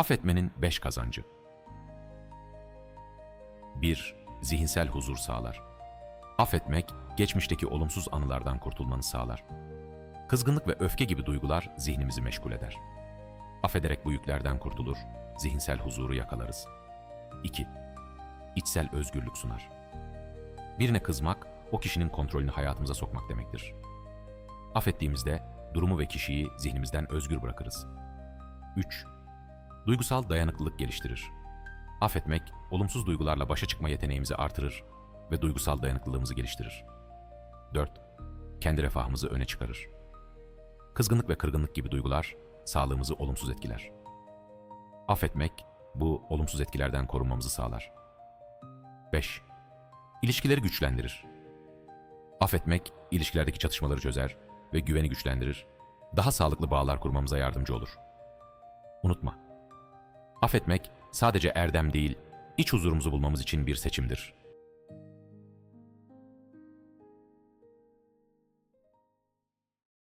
Affetmenin beş kazancı. 1. Zihinsel huzur sağlar. Affetmek, geçmişteki olumsuz anılardan kurtulmanı sağlar. Kızgınlık ve öfke gibi duygular zihnimizi meşgul eder. Affederek bu yüklerden kurtulur, zihinsel huzuru yakalarız. 2. İçsel özgürlük sunar. Birine kızmak, o kişinin kontrolünü hayatımıza sokmak demektir. Affettiğimizde durumu ve kişiyi zihnimizden özgür bırakırız. 3. Duygusal dayanıklılık geliştirir. Affetmek, olumsuz duygularla başa çıkma yeteneğimizi artırır ve duygusal dayanıklılığımızı geliştirir. 4. Kendi refahımızı öne çıkarır. Kızgınlık ve kırgınlık gibi duygular sağlığımızı olumsuz etkiler. Affetmek, bu olumsuz etkilerden korunmamızı sağlar. 5. İlişkileri güçlendirir. Affetmek, ilişkilerdeki çatışmaları çözer ve güveni güçlendirir. Daha sağlıklı bağlar kurmamıza yardımcı olur. Unutma, affetmek sadece erdem değil, iç huzurumuzu bulmamız için bir seçimdir.